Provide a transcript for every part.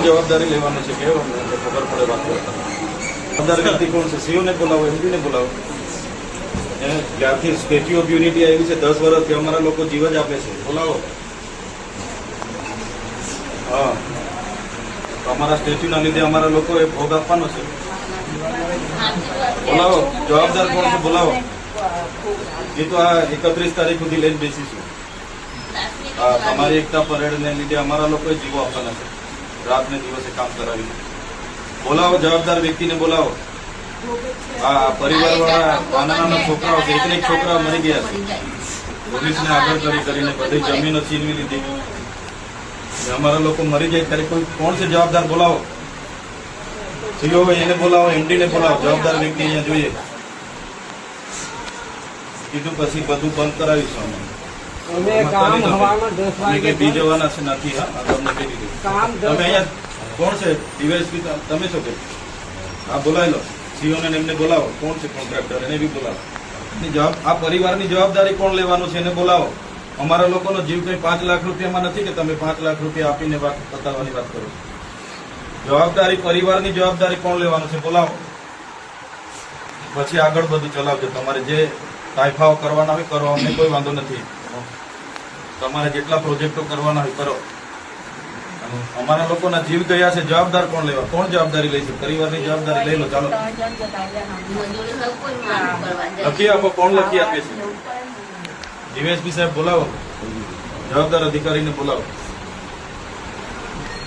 કોણ જવાબદારી લેવાનું છે, કેવો અમને ખબર પડે વાત કરતા. જવાબદાર વ્યક્તિ કોણ છે? સીઓને બોલાવો એમડીને બોલાવો. એ જ્યારથી સ્ટેચ્યુ ઓફ યુનિટી આવી છે, દસ વર્ષથી અમારા લોકો જીવ જ આપે છે. બોલાવો. હા. અમારા સ્ટેચ્યુના લીધે અમારા લોકોએ ભોગ આપવાનો છે. બોલાવો. જવાબદાર કોણ છે? બોલાવો. એ તો આ એકત્રીસ તારીખ સુધી લઈને બેસીશું. તમારી એકતા પરેડને લીધે અમારા લોકોએ જીવો આપવાના છે. રાત ને દિવસે કામ કરાવી બોલાવો, જવાબદાર વ્યક્તિને બોલાવો. આ પરિવાર વાળા નાના નાના છોકરાઓ છે એક છોકરા મરી ગયા છે. પોલીસને આગળ કરી કરીને બધી જમીનો છીનવી લીધી. અમારા લોકો મરી જાય ત્યારે કોઈ કોણ છે જવાબદાર? બોલાવો. સીઓ એને બોલાવો એમડી ને બોલાવો. જવાબદાર વ્યક્તિ અહીંયા જોઈએ. કીધું પછી બધું બંધ કરાવીશું અમે. અમે કામ હવામાં દસ વાગે બી જવાના છે નથી હા? તમને કહી દીધું. કામ તમે અહીંયા કોણ છે? ડીવાયસપી તમે છો કે? હા બોલાવી લો સીઓને ને એમને બોલાવો. કોણ છે કોન્ટ્રાક્ટર? એને બી બોલાવો. જવાબ આ પરિવારની જવાબદારી કોણ લેવાનું છે એને બોલાવો. અમારા લોકોનો જીવ કઈ પાંચ લાખ રૂપિયામાં નથી કે તમે પાંચ લાખ રૂપિયા આપીને વાત બતાવવાની વાત કરો? જવાબદારી પરિવારની જવાબદારી કોણ લેવાનું છે? બોલાવો. પછી આગળ બધું ચલાવજો. તમારે જે તાઇફાઓ કરવાના હોય કરો અમને કોઈ વાંધો નથી. તમારે જેટલા પ્રોજેક્ટો કરવાના હોય કરો. અમારા લોકોના જીવ ગયા છે જવાબદાર કોણ લેવા? કોણ જવાબદારી લઈશું પરિવારની જવાબદારી લઈ લો ચાલો. લખી આપો કોણ લખી આપે છે? જીવેશભી સાહેબ બોલાવો. જવાબદાર અધિકારીને બોલાવો.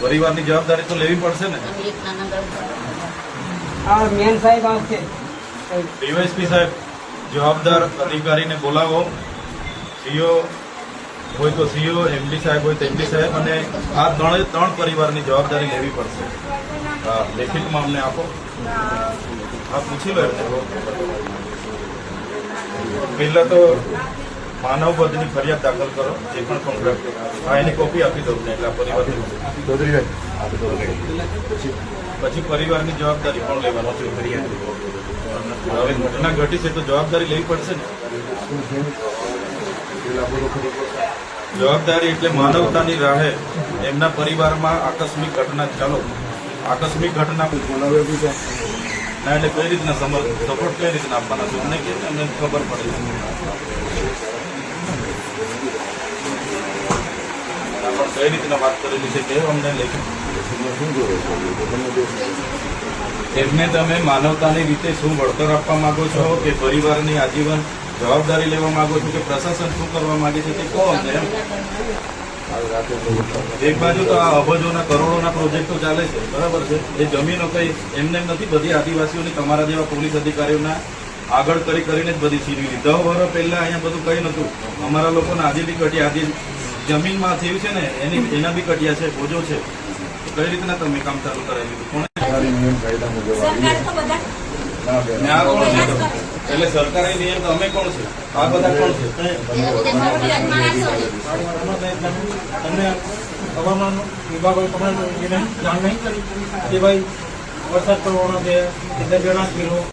પરિવારની જવાબદારી તો લેવી પડશે ને. ડીવાયસપી સાહેબ જવાબદાર અધિકારીને બોલાવો. સીઓ હોય તો સીઓ એમડી સાહેબ હોય તો એમડી સાહેબ અને આ ત્રણે ત્રણ પરિવારની જવાબદારી લેવી પડશે. હા લેખિતમાં અમને આપો. હા પૂછી લો એમને. પહેલા તો માનવ બધની ફરિયાદ દાખલ કરો જે પણ કોન્ટ્રાક્ટ હા એની કોપી આપી દઉં એટલે આ પરિવારની પછી પરિવારની જવાબદારી પણ લેવાનો છે? હવે ઘટના ઘટી છે તો જવાબદારી લેવી પડશે ને? જવાબદારી એટલે માનવતાની રાહે એમના પરિવારમાં આકસ્મિક ઘટના ચાલો આકસ્મિક ઘટના ના એટલે કઈ રીતના સપોર્ટ કઈ રીતના આપવાના છે? અમને કે અમને ખબર પડે કઈ રીતના વાત કરેલી છે કે અમને લઈ એમને તમે માનવતાની રીતે શું વળતર આપવા માંગો છો કે પરિવારની આજીવન જવાબદારી લેવા માંગો છો કે પ્રશાસન શું કરવા માંગે છે તે કહો અમને એક બાજુ તો આ અબજોના કરોડોના પ્રોજેક્ટો ચાલે છે, બરાબર છે? એ જમીનો કઈ એમને એમ નથી, બધી આદિવાસીઓની તમારા જેવા પોલીસ અધિકારીઓના આગળ કરી કરીને જ બધી છીનવી લીધી. દસ વર્ષ પહેલા અહીંયા બધું કઈ નતું અમારા લોકોને આજે બી કટિયા, આજે જમીનમાં થયું છે ને, એની, એના બી કટિયા છે બોજો છે. કઈ રીતના તમે કામ ચાલુ કરાવી દીધું કોણે? એટલે સરકારી નિયમ તો અમે કોણ છે? આ બધા કોણ છે? તમને હવામાન એને જાણ નહીં કરી કે ભાઈ વરસાદ પડવાનો છે જણાશ કર્યો